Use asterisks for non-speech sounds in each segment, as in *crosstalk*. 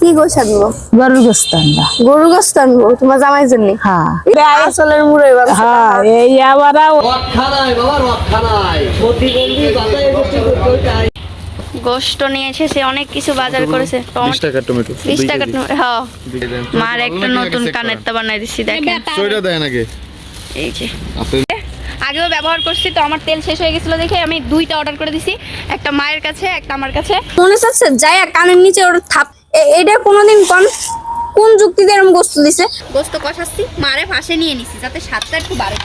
কি গোছ আনব গরুর গোস্ত আনবা। গরু গোস্ত আনব? তোমার জামাই জন্য? হ্যাঁ। আসলের মুড়ে হ্যাঁ এই আবার গোস্ত নিয়েছে সে অনেক কিছু বাজার করেছে। টমেটো। টাকা হ্যাঁ। মার একটা নতুন কানের তো বানাই দিচ্ছি দেখেন। এই যে। আগেও ব্যবহার করছি তো আমার তেল শেষ হয়ে গেছিল দেখে আমি দুইটা অর্ডার করে দিছি। একটা মায়ের কাছে একটা আমার কাছে। মনে চাচ্ছে যাই কানের নিচে ওর থাপ এটা কোনোদিন কোন কোন যুক্তিতে এরকম গোস্ত দিছে? গোস্ত কষাচ্ছি মারে পাশে নিয়ে নিছি যাতে স্বাদটা একটু বাড়ে।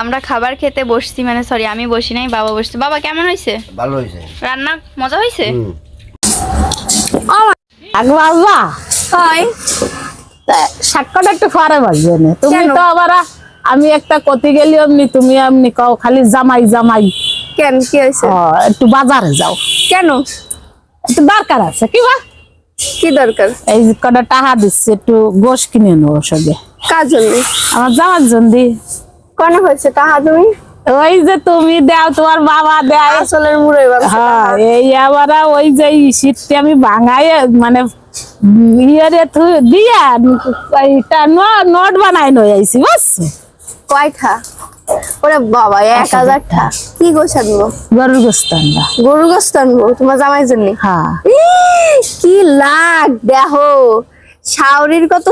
আমরা খাবার খেতে বসছি মানে সরি আমি বসি নাই বাবা বসছে। বাবা কেমন হয়েছে ভালো হয়েছে রান্না মজা হয়েছে আগ বাবা হয়। সাক্ষাৎ একটু ফারে বাজবে না তুমি তো আবার আমি একটা কতি গেলি অমনি তুমি এমনি কও খালি জামাই জামাই। কেন? কি হয়েছে একটু বাজারে যাও। কেন? দরকার আছে। কি বা কি দরকার? এই কটা টাকা দিচ্ছে একটু গোশ কিনে নেব সঙ্গে। কাজ জন্য? আমার জামার জন্য। কেন হয়েছে তাহা তুমি? ওই যে তুমি দাও তোমার বাবা দেয়। আসলের মুড়ে হ্যাঁ এই আবার ওই যে শীতটি আমি ভাঙাই মানে ইয়ে থু দিয়া নোট বানাই নই আইছি বুঝছ? কয়টা? ওরে বাবা এক হাজারটা কি গোছ আনব? গরুর গোস্ত আনবা। গরুর গোস্ত আনব তোমার জামাই জন্য? হ্যাঁ। কি লাগ দেখো। শাওরির কত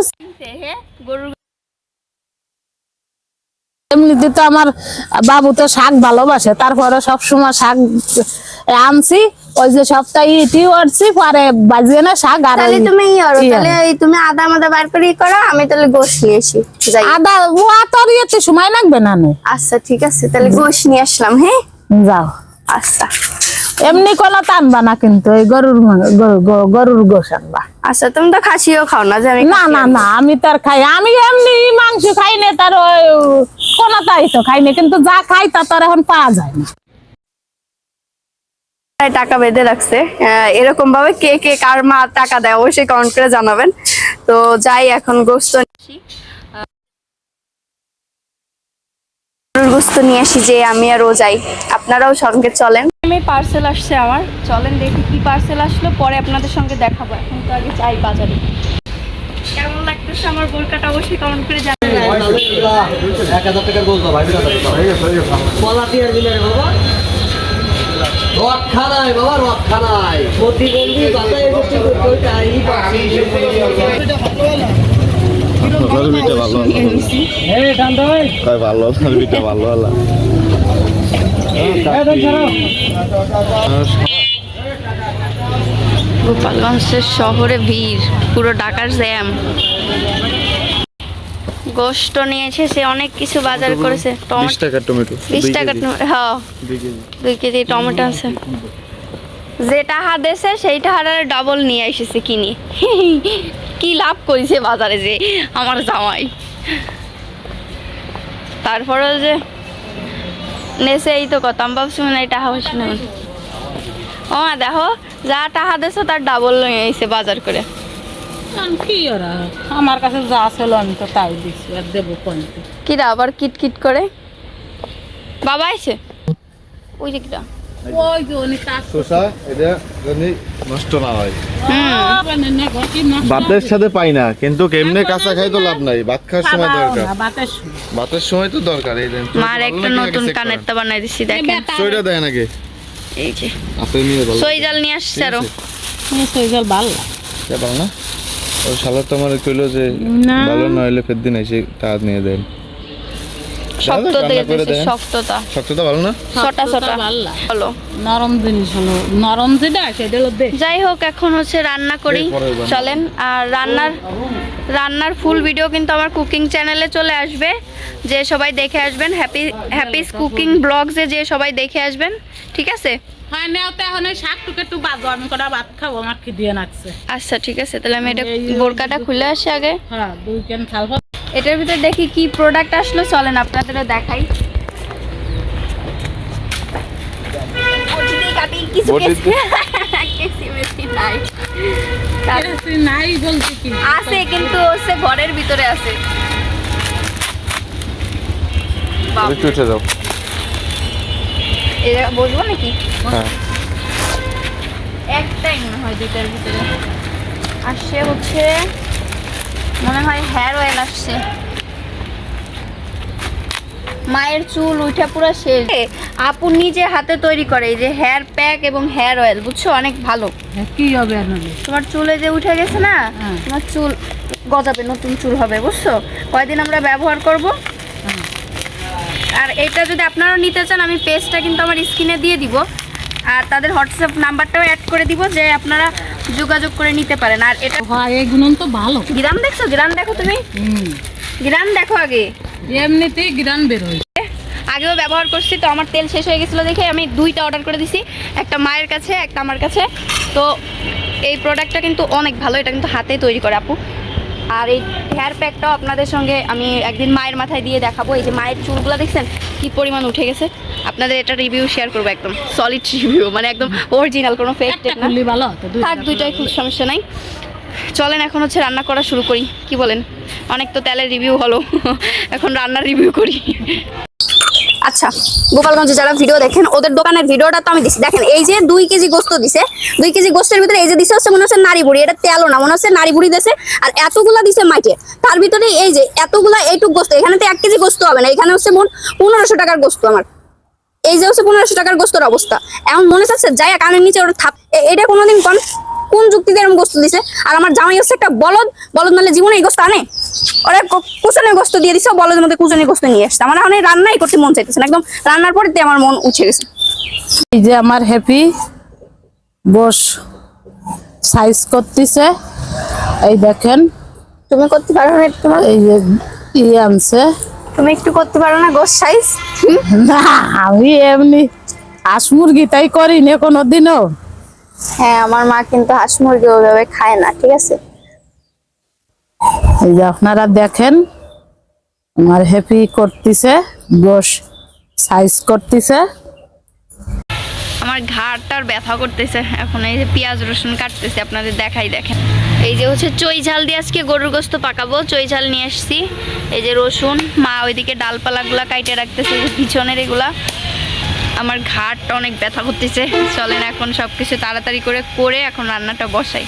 গরুর এমনিতে তো আমার বাবু তো শাক ভালোবাসে তারপরে সবসময় শাক আনছি ওই যে সপ্তাহে ইটি করছি পরে বাজিয়ে না শাক আর তাহলে তুমি ই করো ইয়ে। তাহলে তুমি আদা মাদা বার করে করো আমি তাহলে গোশ নিয়ে আসি যাই। আদা ও তোর ইয়েতে সময় লাগবে না আচ্ছা ঠিক আছে তাহলে গোশ নিয়ে আসলাম হ্যাঁ? যাও। আচ্ছা। এমনি কোনো টানবা না কিন্তু এই গরুর গরুর গোশ আনবা। আচ্ছা তুমি তো খাসিও খাও না যে আমি না না না আমি তার খাই আমি এমনি মাংস খাই না তার ওই কোনটাই তো খাই না কিন্তু যা খাই তা তার এখন পাওয়া যায় না। টাকা বেঁধে রাখছে। এরকম ভাবে কে কে কার মা টাকা দেয় অবশ্যই কমেন্ট করে জানাবেন। তো যাই এখন গোস্ত গোস্ত নিয়ে আসি যে আমি আর ও যাই। আপনারাও সঙ্গে চলেন। আমি পার্সেল আসছে আমার। চলেন দেখি কি পার্সেল আসলো পরে আপনাদের সঙ্গে দেখাবো। এখন তো আগে চাই বাজারে। কেমন লাগতেছে আমার বোরকাটা? অবশ্যই কমেন্ট করে জানাবেন। এক হাজার টাকার গোল দাও ভাই বলা দিয়ে দিলে রে বাবা। রক্ষানায় বাবা রক্ষানায় প্রতিবন্ধী বাজারে এসেছে ওইটাই রবিটা ভালো কয় ভালো রবিটা ভালো হলো। গোপালগঞ্জের শহরে ভিড় পুরো ঢাকার জ্যাম। গোস্ত নিয়েছে সে অনেক কিছু বাজার করেছে। টমেটো টাকার টমেটো বিশ দুই টাকা কেজি। হ্যাঁ। দুই কেজি। দুই কেজি টমেটো আছে। যেটা হাত দেশে সেইটা হারে ডাবল নিয়ে এসেছে কিনি। কি লাভ করেছে বাজারে যে আমার জামাই। তারপরে যে নেছে এই তো কত আমি ভাবছি মানে এটা হচ্ছে না ও দেখো যা টাকা দেছো তার ডাবল নিয়ে এসে বাজার করে। কি ওরা? আমার কাছে যা ছিল আমি তো তাই দিচ্ছি আর দেবো কোনটি? কিরা আবার কিট কিট করে? বাবা এসে ওই যে কিরা ওই যে উনি কাজ শসা এটা জানি নষ্ট না হয়। হুম। করেন না ঘটি নষ্ট ভাতের সাথে পাই না কিন্তু কেমনে কাঁচা খাই তো লাভ নাই ভাত খাওয়ার সময় দরকার। বাতের সময়। ভাতের সময় তো দরকার এই দেন মার একটা নতুন কানের তো বানাই দিচ্ছি দেখেন। ছয়টা দেয় নাকি এই যে। আপনি নিয়ে ভালো সই জাল নিয়ে আসছে আরও। এই সইজাল ভালো পাও না? শালা তো আমার কইলো যে ভালো না হইলে ফের দিন এসে তা নিয়ে দেন। শক্ত রান্না দিয়ে করে দিয়েছে দেন। শক্ততা। ভালো না? ছোটা ছোটা ভালো নরম জিনিস হলো। নরম যেটা সেটা হলো যাই হোক এখন হচ্ছে রান্না করি। চলেন আর রান্নার রান্নার ফুল ভিডিও কিন্তু আমার কুকিং চ্যানেলে চলে আসবে। যে সবাই দেখে আসবেন হ্যাপি হ্যাপিস কুকিং ব্লগসে যে সবাই দেখে আসবেন ঠিক আছে? হয় না তো এখন ওই শাক টুকে একটু বাদ আমি কটা ভাত খাব আমার খিদিয়ে নাকছে। আচ্ছা ঠিক আছে তাহলে আমি এটা বোরকাটা খুলে আসি আগে। হ্যাঁ দুই কেন খাব এটার ভিতরে দেখি কি প্রোডাক্ট আসলো চলেন আপনাদেরও দেখাই। কিছু *laughs* নাই। বলতে কি? আছে কিন্তু হচ্ছে ঘরের ভিতরে আছে। একটু উঠে যাও। এটা বসবো নাকি? হ্যাঁ। একটাই মনে হয় দুইটার ভিতরে। আসছে হচ্ছে মনে হয় হেয়ার অয়েল আসছে। মায়ের চুল উঠা পুরো শেষ। আপু নিজে হাতে তৈরি করে এই যে হেয়ার প্যাক এবং হেয়ার অয়েল বুঝছ? অনেক ভালো। কি হবে তোমার চুলে যে উঠে গেছে না হ্যাঁ। তোমার চুল গজাবে নতুন চুল হবে বুঝছ? কয়দিন আমরা ব্যবহার করব? আর এটা যদি আপনারাও নিতে চান আমি পেজটা কিন্তু আমার স্ক্রিনে দিয়ে দিব। আর তাদের হোয়াটসঅ্যাপ নাম্বারটাও অ্যাড করে দিব যে আপনারা যোগাযোগ করে নিতে পারেন। আর এটা হয় এগুলো তো ভালো। গ্রাম দেখছ? গ্রাম দেখো তুমি? গ্রাম দেখো আগে। এমনিতেই গ্রান বেরোয় আগেও ব্যবহার করছি তো আমার তেল শেষ হয়ে গেছিল দেখে আমি দুইটা অর্ডার করে দিছি। একটা মায়ের কাছে একটা আমার কাছে। তো এই প্রোডাক্টটা কিন্তু অনেক ভালো এটা কিন্তু হাতে তৈরি করে আপু। আর এই হেয়ার প্যাকটাও আপনাদের সঙ্গে আমি একদিন মায়ের মাথায় দিয়ে দেখাবো। এই যে মায়ের চুলগুলো দেখছেন কি পরিমাণ উঠে গেছে। আপনাদের এটা রিভিউ শেয়ার করব একদম সলিড রিভিউ মানে একদম অরিজিনাল কোনো ফেক টেক না। ভালো থাক দুইটাই খুব সমস্যা নাই। চলেন এখন হচ্ছে রান্না করা শুরু করি। কি বলেন? অনেক তো তেলের রিভিউ হলো এখন রান্নার রিভিউ করি। আচ্ছা গোপালগঞ্জে যারা ভিডিও দেখেন, ওদের দোকানের ভিডিওটা তো আমি দিছি। দেখেন, এই যে দুই কেজি গোস্ত দিছে, দুই কেজি গোস্তের ভিতরে এই যে দিছে হচ্ছে মনে হচ্ছে নারী বুড়ি, এটা তেলও না, মনে হচ্ছে নারী বুড়ি দিছে, আর এতগুলা দিছে মাইকে। তার ভিতরে এই যে এতগুলা এইটুক গোস্ত, এখানে তো এক কেজি গোস্ত হবে না, এখানে হচ্ছে মোট পনেরোশো টাকার গোস্ত আমার। এই যে হচ্ছে পনেরোশো টাকার গোস্তর অবস্থা। এমন মনে হচ্ছে যাই কানের নিচে ওটা থাপ এটা কোনোদিন কোন কোন যুক্তিতে এরকম গোস্ত দিছে? আর আমার জামাই হচ্ছে একটা বলদ। বলদ নাহলে জীবনে এই গোস্ত আনে। ওরা কুচনের গোস্ত দিয়ে দিছে বলদের মধ্যে কুচনের গোস্ত নিয়ে আসছে। আমার এখন রান্নাই করতে মন চাইতেছে না। একদম রান্নার পরে আমার মন উঠে গেছে। এই যে আমার হ্যাপি বস সাইজ করতেছে। এই দেখেন। তুমি করতে পারো না তোমার এই যে ইয়ে আনছে। তুমি একটু করতে পারো না গোস সাইজ না আমি এমনি হাঁস মুরগি তাই করি না কোনোদিনও হ্যাঁ আমার মা কিন্তু হাঁস মুরগি ওইভাবে খায় না ঠিক আছে? এই যে আপনারা দেখেন আমার হ্যাপি করতেছে বস সাইজ করতেছে। আমার ঘাড়টার ব্যথা করতেছে। এখন এই যে পেঁয়াজ রসুন কাটতেছে আপনাদের দেখাই দেখেন। এই যে হচ্ছে চই ঝাল দিয়ে আজকে গরুর গোস্ত পাকাবো। চই ঝাল নিয়ে আসছি। এই যে রসুন মা ওইদিকে ডালপালাগুলা কাইটে রাখতেছে পিছনের এগুলা। আমার ঘাড়টা অনেক ব্যথা করতেছে। চলেন এখন সব কিছু তাড়াতাড়ি করে করে এখন রান্নাটা বসাই।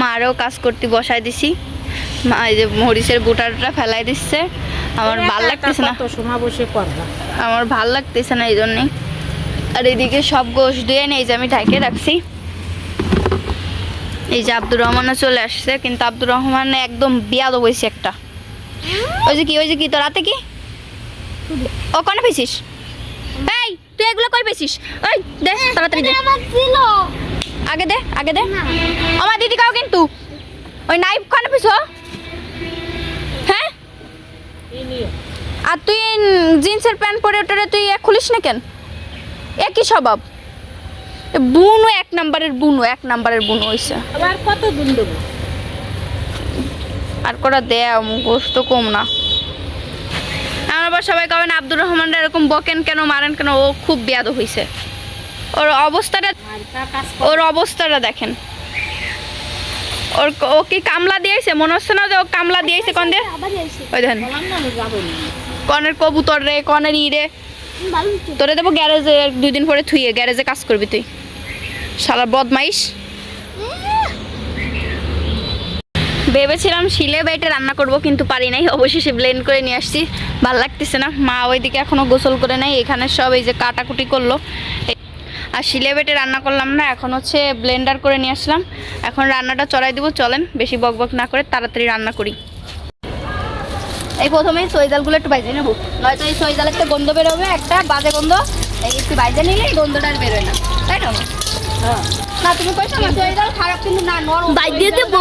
মারও কাজ করতে বসাই দিছি। মা এই যে মরিচের বুটাটা ফেলাই দিচ্ছে। আমার ভালো লাগতেছে না। আমার ভালো লাগতেছে না এই জন্যে আর এদিকে সব গোশ ধুয়ে নেই যে আমি ঢাকে রাখছি। এই যে আব্দুর রহমানও চলে আসছে কিন্তু আব্দুর রহমান একদম বিয়াদ হয়েছে একটা। ওই যে কি ওই যে কি তোর রাতে কি? ও কনে পেয়েছিস এই তুই এগুলো কই পেয়েছিস? ওই দে তাড়াতাড়ি দে। আগে দে আগে দে। আমার দিদি কাও কিন্তু। ওই নাইফ কনে পেয়েছ হ্যাঁ? আর তুই জিন্সের প্যান্ট পরে ওটারে তুই এক খুলিস না কেন? একই স্বভাব। এ বুনো এক নাম্বারের বুনো এক নাম্বারের বুনো হইছে। আবার কত দিন দেবো? আর করা দেয়া গোস্ত কম না। আবার সবাই কবেন আব্দুর রহমান এরকম বকেন কেন, মারেন কেন? ও খুব বেয়াদ হইছে। ওর অবস্থাটা ওর অবস্থাটা দেখেন। ওর ও কি কামলা দিয়েছে? মনে হচ্ছে না যে ও কামলা দিয়েছে কন দিয়ে? ওই দেখেন। কনের কবুতর রে, কনের ই রে। তোরে দেবো গ্যারেজে, দুই দিন পরে থুইয়ে, গ্যারেজে কাজ করবি তুই। সারা বদমাইশ। ভেবেছিলাম শিলে বেটে রান্না করব, কিন্তু পারি নাই। অবশেষে ব্লেন্ড করে নিয়ে আসছি। ভালো লাগতেছে না। মা ওইদিকে এখনও গোসল করে নাই। এখানে সব এই যে কাটাকুটি করল। আর শিলে বেটে রান্না করলাম না, এখন হচ্ছে ব্লেন্ডার করে নিয়ে আসলাম। এখন রান্নাটা চড়াই দিব, চলেন। বেশি বক বক না করে তাড়াতাড়ি রান্না করি। এই প্রথমে সইজালগুলো একটু বাইজে নেব। নয়তো এই সইজালের একটা গন্ধ বেরোবে, একটা বাজে গন্ধ। এই একটু বাইজে নিলে এই গন্ধটা আর বেরোয় না। তাই না না তুমি কইছো না খারাপ কিন্তু না নরম। দেবো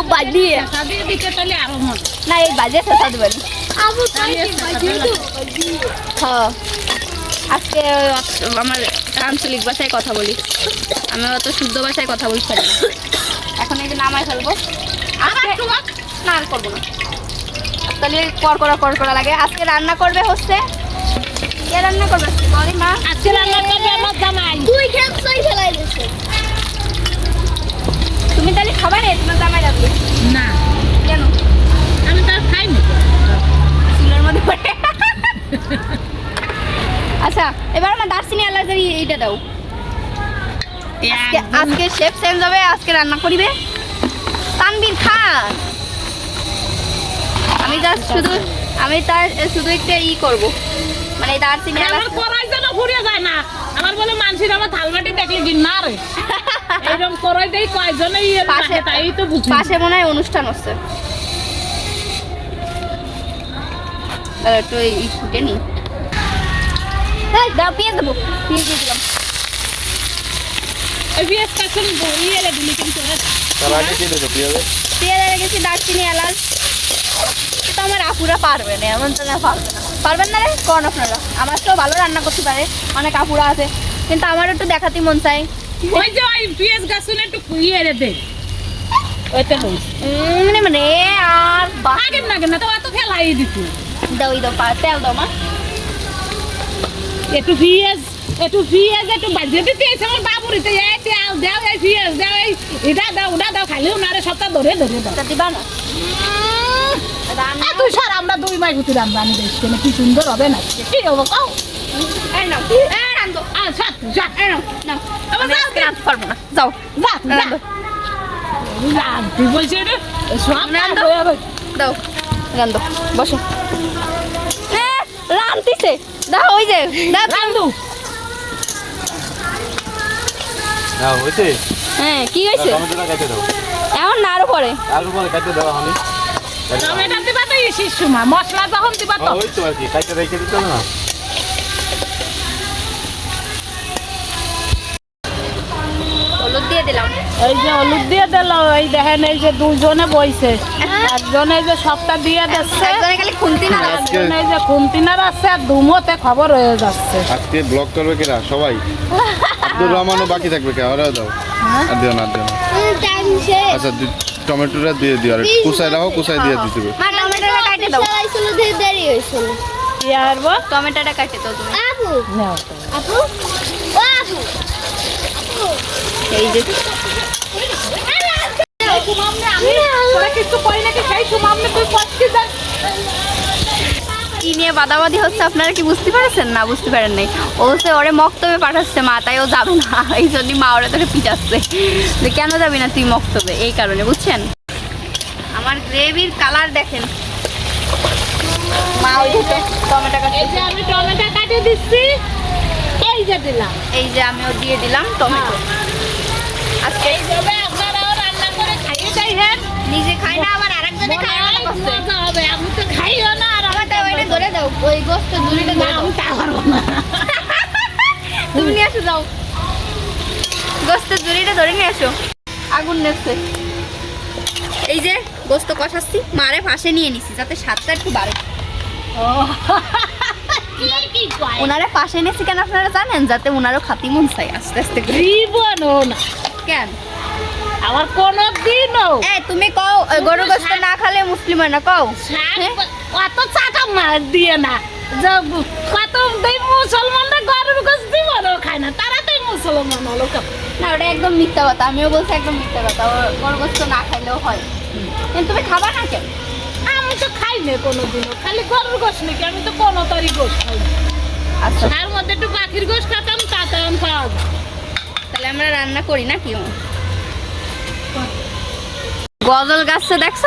দিকে আরও মজা। না এই বাজে ফেসা দেবেন হ্যাঁ আজকে আমার আঞ্চলিক ভাষায় কথা বলি। আমি অত শুদ্ধ ভাষায় কথা না। এখন এই যে নামায় ফেলব। না আর করব না। তাহলে কর করা কর করা লাগে। আজকে রান্না করবে হচ্ছে কে রান্না করবে? বলি মা। আজকে রান্না করবে আমার জামাই। তুই খেপসই ফেলাই দিছিস তুমি তাহলে খাবার রে তোমার জামাই রাখবে। না। কেন? আমি তার খাইনি। চুলের মধ্যে পড়ে। আচ্ছা এবার আমার দার্সিনি এলাচের এইটা দাও। আজকে শেফ চেঞ্জ হবে আজকে রান্না করিবে। তানবীর খান। আমি জাস্ট শুধু আমি তার শুধু একটা ই করব। মানে দারচিনি আমার করাই যেন ফুরিয়ে যায় না। আমার বলে মানুষের আমার থালবাটি দেখলে কি? না রে এইরকম করাই দেই কয়জনে ইয়ে পাশে তাই তো বুঝি। পাশে মনে হয় অনুষ্ঠান হচ্ছে। একটু এই ফুটে নি। এই, দাও পেঁয়াজ দেবো। পেঁয়াজ দিয়ে দিলাম। ইয়ে দিলি কিন্তু তার আগে কি দেবো পেঁয়াজে। পেঁয়াজ হয়ে গেছি দারচিনি এলাচ। তো আমার আপুরা পারবে না এমন তো না পারবে না। পারবেন না রে? কোন আপনারা? আমার তো ভালো রান্না করতে পারে। অনেক আপুরা আছে। কিন্তু আমার একটু দেখাতে মন চাই ওই যে ওই পিএস গাছুন একটু ইয়ে রে দে। ওইতে উম, মানে মানে আর বাকি আগে না কেন তো অত ফেলাই দিছি। দাও এই দাও পা- তেল দাও মা। একটু পিএস একটু পিএস একটু বাজিয়ে দিতে এসে আমার বাবুরিতে এই তেল দাও এই পিএস দাও এই এটা দাও ওটা দাও খালি ওনারে সপ্তাহ ধরে ধরে দাও। দিবা না? তুই সার আমরা দুই মাই ঘুরতে রান্না আমি দেখছি না কি সুন্দর হবে না? কি হব আমি যাও আজকে রাঁধতে পারব না। যাও। যা যা রান্ধো যা তুই বলছিস রে সব রান্ধো। হয়ে বসো। ওই যে হ্যাঁ কি হয়েছে এখন না আরও পরে। আলু পরে কেটে দাও আমি টমেটো দিবা তো ইসির সময় মশলা যখন দিবা তো। ওই তো আর কি কাইতে রেখে দিতে না। হলুদ দিয়ে দিলাম। এই যে হলুদ দিয়ে দিল এই দেখেন এই যে দুজনে বইছে। একজন এই যে সবটা দিয়ে দিচ্ছে। একজনে খালি খুন্তি না আজকে একজন এই যে খুন্তিনার আছে আর দুমতে খবর হয়ে যাচ্ছে। আজকে ব্লগ করবে কিনা সবাই। আব্দুর রহমানও বাকি থাকবে কে? ওরাও দাও। আর দিও না আর দিও না। আচ্ছা দি- টমেটোটা দিয়ে দিও আর কুচাই রাখো কুচাই দিয়ে দিতে হবে মা টমেটোটা কাটে দাও দেরি হয়েছিল কি আরবো টমেটোটা কাটে দাও তুমি আপু নাও আপু ও আপু এই যে তোরা কিছু কই নাকি সেই সুমামনে তুই পচকি যাস কি নিয়ে বাদাবাদি হচ্ছে আপনারা কি বুঝতে পারছেন? না বুঝতে পারেন নাই। ও হচ্ছে ওরে মক্তবে পাঠাচ্ছে মা তাই ও যাবে না। *laughs* এই জন্যই মা ওরে তোকে পিটাচ্ছে। যে কেন যাবি না তুই মক্তবে? এই কারণে বুঝছেন? আমার গ্রেভির কালার দেখেন। মা ওই টমেটো আমি টমেটো কাটিয়ে দিচ্ছি। এই যে দিলাম। এই যে আমিও দিয়ে দিলাম টমেটো। আজকে এইভাবে আপনারাও রান্না করে খাইয়ে যাই হ্যাঁ নিজে খাই না আবার আরেকজনে হবে। আমি তো খাইও না আর আমার আমারটা ওইটা ধরে দাও ওই গোস্ত ঝুড়িটা দাও। আমি তা পারব না। তুমি নিয়ে আসো যাও। গোস্তের ঝুড়িটা ধরে নিয়ে আসো। আগুন নেছে এই যে গোস্ত কষাচ্ছি মারে পাশে নিয়ে নিছি যাতে স্বাদটা একটু বাড়ে। ওনারে পাশে নিয়েছি কেন আপনারা জানেন? যাতে ওনারও খাতি মন চাই আস্তে আস্তে করে। না। কেন? আমার কোনো দিনও এই তুমি কও গরু গোস্ত না খালে মুসলিম না কও। হ্যাঁ? অত চাকা মার দিয়ে না। কত দেই মুসলমানরা গরুর গোস জীবনও খায় না। তারা তো মুসলমান হলো? না ওটা একদম মিথ্যা কথা। আমিও বলছি একদম মিথ্যা কথা। গরু গোস্ত না খাইলেও হয়। কিন্তু তুমি খাবা না কেন? আমি তো খাই না কোনোদিনও। খালি গরুর গোস নাকি? আমি তো কোনো তরি গোস খাই না। আচ্ছা। তার মধ্যে একটু পাখির গোস খেতাম তাতে আমি খাওয়া। তাহলে আমরা রান্না করি না কি গজল গাছটা দেখছ?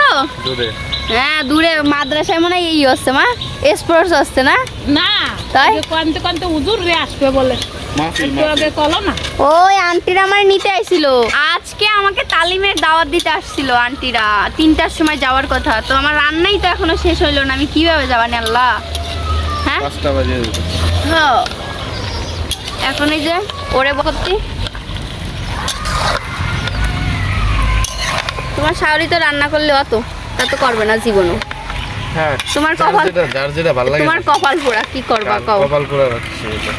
দূরে। হ্যাঁ দূরে মাদ্রাসায় মনে হয় এই হচ্ছে মা? স্পোর্টস হচ্ছে না? না তাই? তাই কানতে কানতে হুজুর রে আসবে বলে। মাফি একটু মাফি আগে কলো না? ওই আন্টিরা আমার নিতে আইছিল। আজকে আমাকে তালিমের দাওয়াত দিতে আসছিল আন্টিরা। তিনটার সময় যাওয়ার কথা। তো আমার রান্নাই তো এখনও শেষ হইল না। আমি কীভাবে যাবানি আল্লাহ। হ্যাঁ? হ্যাঁ। এখন এই যে ওরে ভর্তি তোমার শাওরি তো রান্না করলে অত তা তো করবে না জীবনও। হ্যাঁ তোমার কপাল যার যেটা ভালো লাগে তোমার কপাল পোড়া কি করবা কও? কপাল রাখছে এটা।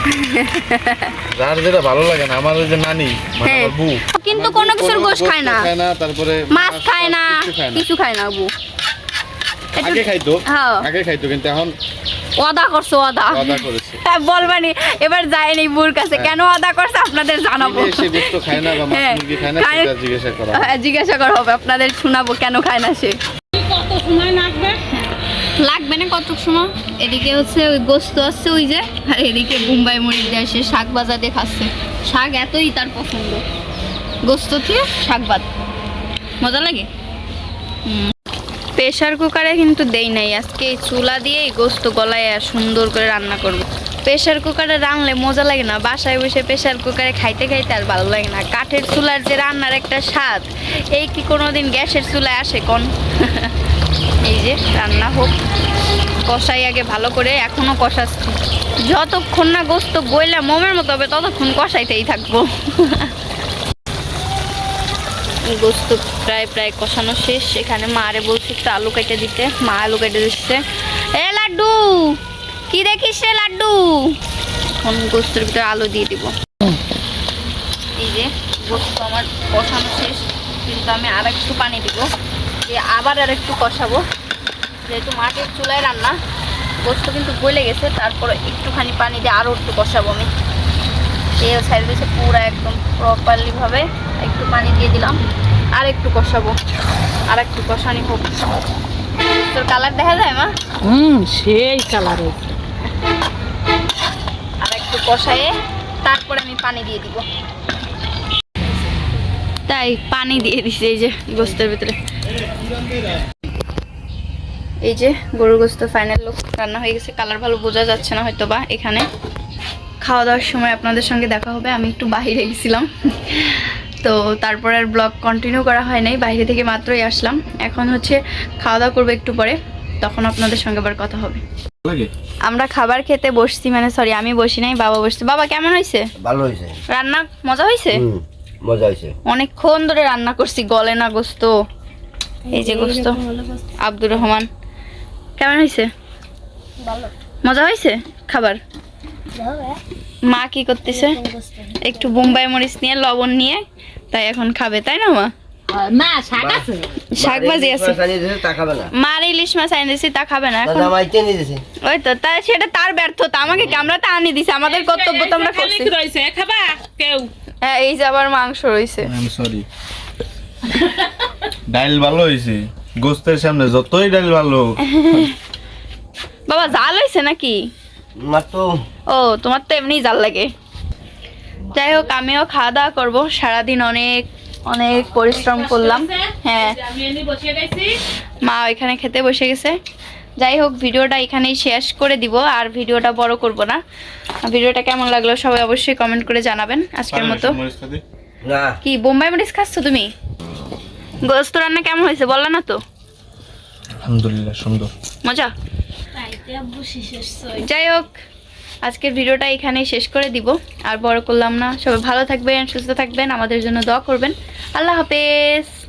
যার যেটা ভালো লাগে না আমার যে নানি মানে হ্যাঁ। আমার বউ। কিন্তু কোনো কিছুর গোশ খায় না। খায় না তারপরে মাছ খায় না। কিছু খায় না বউ। আগে খাইতো হ্যাঁ। আগে খাইতো কিন্তু এখন ওয়াদা করছ ওয়াদা। হ্যাঁ, বলবানি এবার যায়নি বুর কাছে। হ্যাঁ। কেন ওয়াদা করছে আপনাদের জানাব। না হ্যাঁ। না জিজ্ঞাসা করা হ্যাঁ, জিজ্ঞাসা করা হবে। আপনাদের শোনাবো কেন খায় না সে? কত সময় লাগবে লাগবে না কত সময়? এদিকে হচ্ছে ওই গোস্ত আসছে ওই যে আর এদিকে মুম্বাই মরিচ দিয়ে সে শাক বাজা দিয়ে খাচ্ছে। শাক এতই তার পছন্দ। গোস্ত দিয়ে শাকবাদ মজা লাগে? প্রেশার কুকারে কিন্তু দেই নাই। আজকে এই চুলা দিয়ে এই গোস্ত গলায় আর সুন্দর করে রান্না করব। প্রেশার কুকারে রান্নলে মজা লাগে না? বাসায় বসে প্রেশার কুকারে খাইতে খাইতে আর ভালো লাগে না। কাঠের চুলার যে রান্নার একটা স্বাদ, এই কি কোনোদিন গ্যাসের চুলায় আসে কোন? *laughs* এই যে রান্না হোক। কষাই আগে ভালো করে, এখনও কষাচ্ছি। যতক্ষণ না গোস্ত গইলা মোমের মতো হবে, ততক্ষণ কষাইতেই থাকব। *laughs* গোস্ত প্রায় প্রায় কষানো শেষ। এখানে মারে বলছি, একটু আলু কেটে দিতে। মা আলু কেটে দিচ্ছে। এ লাড্ডু, কি দেখিস রে লাড্ডু? এখন গোস্তের ভিতরে আলু দিয়ে দিব। এই যে, গোস্ত আমার কষানো শেষ। কিন্তু আমি আর একটু পানি দিব। দিয়ে আবার আর একটু কষাবো। যেহেতু মাটির চুলায় রান্না, গোস্ত কিন্তু গলে গেছে। তারপরে একটুখানি পানি দিয়ে আরও একটু কষাবো আমি। তেল ছাড়ে দিয়েছে পুরো একদম প্রপারলি ভাবে। একটু পানি দিয়ে দিলাম। আর একটু কষাবো। আর একটু কষানি হোক। তোর কালার দেখা যায় মা? হুম সেই কালার আর একটু কষায়ে তারপরে আমি পানি দিয়ে দিব। তাই পানি দিয়ে দিছি এই যে গোস্তের ভিতরে। এই যে গরুর গোস্ত ফাইনাল লুক রান্না হয়ে গেছে। কালার ভালো বোঝা যাচ্ছে না হয়তো বা এখানে। খাওয়া দাওয়ার সময় আপনাদের সঙ্গে দেখা হবে। আমি একটু বাইরে গেছিলাম। তো তারপর আর ব্লগ কন্টিনিউ করা হয় নাই বাইরে থেকে মাত্রই আসলাম। এখন হচ্ছে খাওয়া দাওয়া করব একটু পরে তখন আপনাদের সঙ্গে আবার কথা হবে। আমরা খাবার খেতে বসছি মানে সরি আমি বসি নাই বাবা বসছে। বাবা কেমন হয়েছে ভালো হয়েছে রান্না মজা হয়েছে মজা হয়েছে অনেকক্ষণ ধরে রান্না করছি গলে না গোস্ত। এই যে গোস্ত। আব্দুর রহমান। কেমন হয়েছে মজা হয়েছে খাবার? মা কি করতেছে? একটু বোম্বাই মরিচ নিয়ে লবণ নিয়ে তাই এখন খাবে তাই না মা? না শাক আছে? শাক ভাজি আছে। তা খাবে না। মার ইলিশ মাছ আনি দিছি তা খাবে না এখন? জামাই টেনে দিয়েছে ওই তো তা সেটা তার ব্যর্থতা আমাকে কামড়াতে আনি দিছে আমাদের কর্তব্য তো আমরা করছি। রয়েছে খাবা কেউ? হ্যাঁ এই যে আবার মাংস রয়েছে। আই এম সরি ডাইল ভালো হয়েছে গোস্তের সামনে যতই ডাইল ভালো বাবা জাল হয়েছে নাকি? ও তোমার তো এমনি জাল লাগে। যাই হোক আমিও খাওয়া দাওয়া করব। সারাদিন অনেক অনেক পরিশ্রম করলাম। হ্যাঁ। মা ওইখানে খেতে বসে গেছে। যাই হোক ভিডিওটা এখানেই শেষ করে দিব আর ভিডিওটা বড় করব না। ভিডিওটা কেমন লাগল সবাই অবশ্যই কমেন্ট করে জানাবেন আজকের মতো। কি বোম্বাই মরিচ খাচ্ছ তুমি? গোস্ত রান্না কেমন হয়েছে বললা না তো? আলহামদুলিল্লাহ সুন্দর। মজা? যাই হোক, আজকের ভিডিওটা এখানেই শেষ করে দিব। আর বড় করলাম না। সবাই ভালো থাকবেন, সুস্থ থাকবেন, আমাদের জন্য দোয়া করবেন। আল্লাহ হাফেজ।